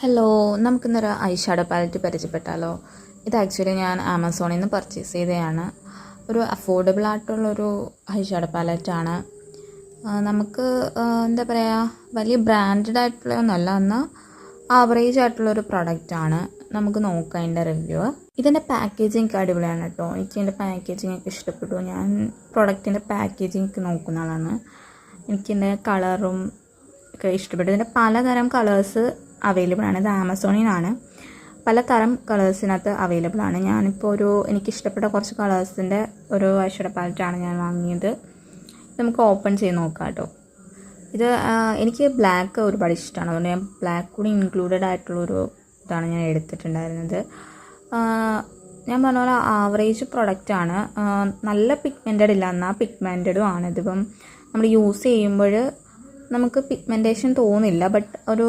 Hello നമുക്കിന്നൊരു ഐഷാഡ palette പരിചയപ്പെട്ടാലോ? ഇത് actually ഞാൻ ആമസോണിൽ നിന്ന് പർച്ചേസ് ചെയ്തതാണ് ഒരു അഫോർഡബിൾ ആയിട്ടുള്ളൊരു ഐഷാഡോ പാലറ്റാണ് നമുക്ക് എന്താ പറയുക വലിയ ബ്രാൻഡഡ് ആയിട്ടുള്ളതൊന്നുമല്ല എന്നാൽ ആവറേജ് ആയിട്ടുള്ളൊരു പ്രൊഡക്റ്റാണ് നമുക്ക് നോക്കാം അതിന്റെ റിവ്യൂ ഇതിന്റെ പാക്കേജിങ് ഒക്കെ അടിപൊളിയാണ് കേട്ടോ. എനിക്ക് ഇതിന്റെ പാക്കേജിങ് ഒക്കെ ഇഷ്ടപ്പെട്ടു. ഞാൻ പ്രൊഡക്റ്റിന്റെ പാക്കേജിങ് ഒക്കെ നോക്കുന്ന ആളാണ്. എനിക്കിതിന്റെ കളറും ഒക്കെ ഇഷ്ടപ്പെട്ടു. ഇതിന്റെ പലതരം കളേഴ്സ് അവൈലബിൾ ആണ്. ഇത് ആമസോണിൽ നിന്നാണ് പലതരം കളേഴ്സിനകത്ത് അവൈലബിൾ ആണ്. ഞാനിപ്പോൾ ഒരു എനിക്കിഷ്ടപ്പെട്ട കുറച്ച് കളേഴ്സിന്റെ ഒരു ഐഷഡ പാലറ്റാണ് ഞാൻ വാങ്ങിയത്. നമുക്ക് ഓപ്പൺ ചെയ്ത് നോക്കാം കേട്ടോ ഇത് എനിക്ക് ബ്ലാക്ക് ഒരുപാട് ഇഷ്ടമാണ് അതുകൊണ്ട് ഞാൻ ബ്ലാക്ക് കൂടി ഇൻക്ലൂഡഡ് ആയിട്ടുള്ളൊരു ഇതാണ് ഞാൻ എടുത്തിട്ടുണ്ടായിരുന്നത്. ഞാൻ പറഞ്ഞ പോലെ ആവറേജ് പ്രൊഡക്റ്റാണ് നല്ല പിഗ്മെന്റഡ് ഇല്ല. എന്നാൽ പിഗ്മെന്റഡും ആണ്. ഇതിപ്പം നമ്മൾ യൂസ് ചെയ്യുമ്പോൾ നമുക്ക് പിഗ്മെന്റേഷൻ തോന്നില്ല. ബട്ട് ഒരു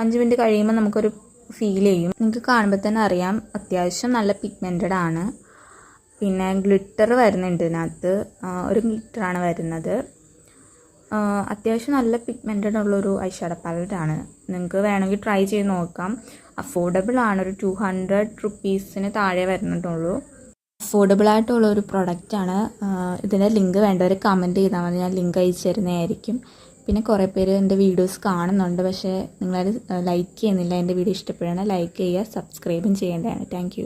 അഞ്ച് മിനിറ്റ് കഴിയുമ്പോൾ നമുക്കൊരു ഫീൽ ചെയ്യും. നിങ്ങൾക്ക് കാണുമ്പോൾ തന്നെ അറിയാം അത്യാവശ്യം നല്ല പിഗ്മെന്റഡ് ആണ്. പിന്നെ ഗ്ലിറ്റർ വരുന്നുണ്ട് ഇതിനകത്ത്. ഒരു ഗ്ലിറ്ററാണ് വരുന്നത്. അത്യാവശ്യം നല്ല പിഗ്മെന്റഡ് ഉള്ളൊരു ഐഷാഡ പാലറ്റാണ് നിങ്ങൾക്ക് വേണമെങ്കിൽ ട്രൈ ചെയ്ത് നോക്കാം. അഫോർഡബിൾ ആണ്. ഒരു ടു ഹൺഡ്രഡ് റുപ്പീസിന് താഴെ വരുന്നുള്ളൂ. അഫോർഡബിൾ ആയിട്ടുള്ള ഒരു പ്രൊഡക്റ്റാണ് ഇതിന്റെ ലിങ്ക് വേണ്ടവർ കമന്റ് ചെയ്താൽ മതി. ഞാൻ ലിങ്ക് അയച്ചു തരുന്നതായിരിക്കും. പിന്നെ കുറേ പേര് എന്റെ വീഡിയോസ് കാണുന്നുണ്ട് പക്ഷേ നിങ്ങളത് ലൈക്ക് ചെയ്യുന്നില്ല. എന്റെ വീഡിയോ ഇഷ്ടപ്പെടുകയാണെങ്കിൽ ലൈക്ക് ചെയ്യുക സബ്സ്ക്രൈബും ചെയ്യേണ്ടതാണ്. താങ്ക്